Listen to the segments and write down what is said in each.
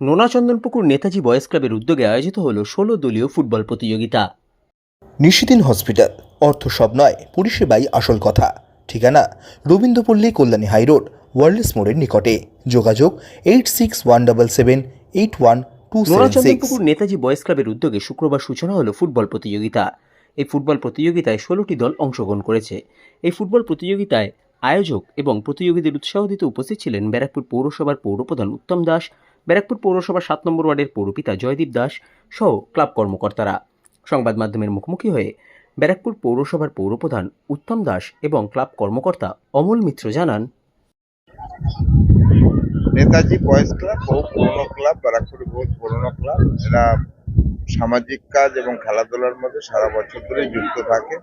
Nonachandanpukur Netaji boys ক্লাবের উদ্যোগে আয়োজিত হল ষোলো দলীয় ফুটবল প্রতিযোগিতা। নিশিদিন হসপিটাল অর্থ সব নয় পরিষেবাই আসল কথা। ঠিকানা রবীন্দ্রপল্লী কল্যাণী হাইরোড ওয়ার্ল্ডস মোড়ের নিকটে। যোগাযোগ eight six one double seven eight one two Nonachandanpukur Netaji boys ক্লাবের উদ্যোগে শুক্রবার সূচনা হলো ফুটবল প্রতিযোগিতা। এই ফুটবল প্রতিযোগিতায় ষোলোটি দল অংশগ্রহণ করেছে। এই ফুটবল প্রতিযোগিতায় আয়োজক এবং প্রতিযোগীদের উৎসাহ দিতে উপস্থিত ছিলেন ব্যারাকপুর পৌরসভার পৌরপ্রধান উত্তম দাস ব্যারাকপুর পৌরসভার সাত নম্বর ওয়ার্ডের পৌরপিতা জয়দীপ দাস সহ ক্লাব কর্মকর্তারা। সংবাদ মাধ্যমের মুখোমুখি হয়ে ব্যারাকপুর পৌরসভার পৌরপ্রধান উত্তম দাস এবং ক্লাব কর্মকর্তা অমল মিত্র জানান, নেতাজি বয়েজ ক্লাব বহু পুরনো ক্লাব, ব্যারাকপুরে বহু পুরনো ক্লাব, এরা সামাজিক কাজ এবং খেলাধুলার মধ্যে সারা বছর ধরে যুক্ত থাকে।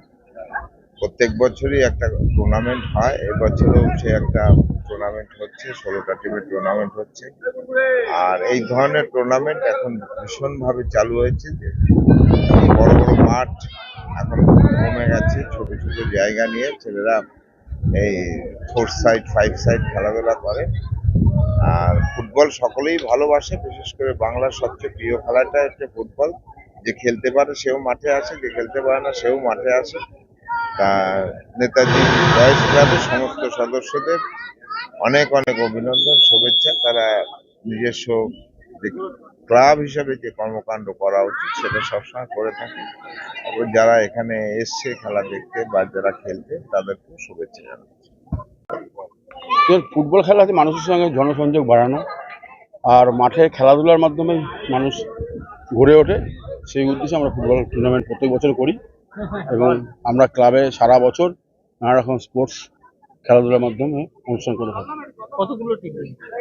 প্রত্যেক বছরই একটা টুর্নামেন্ট হয়। এবছরেও সে একটা টুর্নামেন্ট হচ্ছে, ষোলোটা টিমের টুর্নামেন্ট হচ্ছে। আর এই ধরনের টুর্নামেন্ট এখন ভীষণভাবে চালু হয়েছে যে বড় বড় মাঠ এখন কমে গেছে, ছোট ছোট জায়গা নিয়ে ছেলেরা এই ফোর সাইড ফাইভ সাইড খেলাধুলা করে। আর ফুটবল সকলেই ভালোবাসে, বিশেষ করে বাংলার সবচেয়ে প্রিয় খেলাটা হচ্ছে ফুটবল। যে খেলতে পারে সেও মাঠে আসে, যে খেলতে পারে না সেও মাঠে আসে। তা নেতাজি বয়স ক্লাবের সমস্ত সদস্যদের অনেক অনেক অভিনন্দন, শুভেচ্ছা। তারা নিজস্ব ক্লাব হিসাবে যে কর্মকাণ্ড করা উচিত, সেটা সবসময় করে থাকে। এবং যারা এখানে এসছে খেলা দেখতে বা যারা খেলতে তাদেরকেও শুভেচ্ছা জানাচ্ছি। ফুটবল খেলাতে মানুষের সঙ্গে জনসংযোগ বাড়ানো। আর মাঠে খেলাধুলার মাধ্যমে মানুষ ঘুরে ওঠে। সেই উদ্দেশ্যে আমরা ফুটবল টুর্নামেন্ট প্রত্যেক বছর করি। এবং আমরা ক্লাবে সারা বছর নানা রকম স্পোর্টস খেলাধুলার মাধ্যমে অনুষ্ঠান করে থাকি।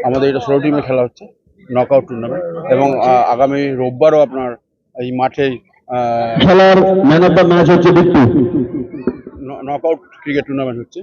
আমাদের এটা ষোলো টিমে খেলা হচ্ছে নক আউট টুর্নামেন্ট এবং আহ, আগামী রোববারও আপনার এই মাঠে খেলার ম্যান অফ দ্য ম্যাচ হচ্ছে নক আউট ক্রিকেট টুর্নামেন্ট হচ্ছে।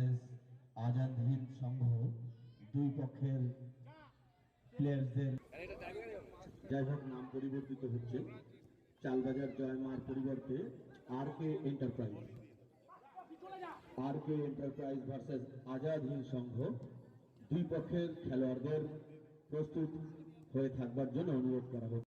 ভার্সেস আজাদ হিন্দ সংঘ দুই পক্ষের প্লেয়ারদের যাই হোক, নাম পরিবর্তিত হচ্ছে। চালবাজার জয়মার পরিবর্তে R K enterprise R K enterprise versus Azad Hind Sangha দুই পক্ষের খেলোয়াড়দের প্রস্তুত হয়ে থাকবার জন্য অনুরোধ করা হচ্ছে।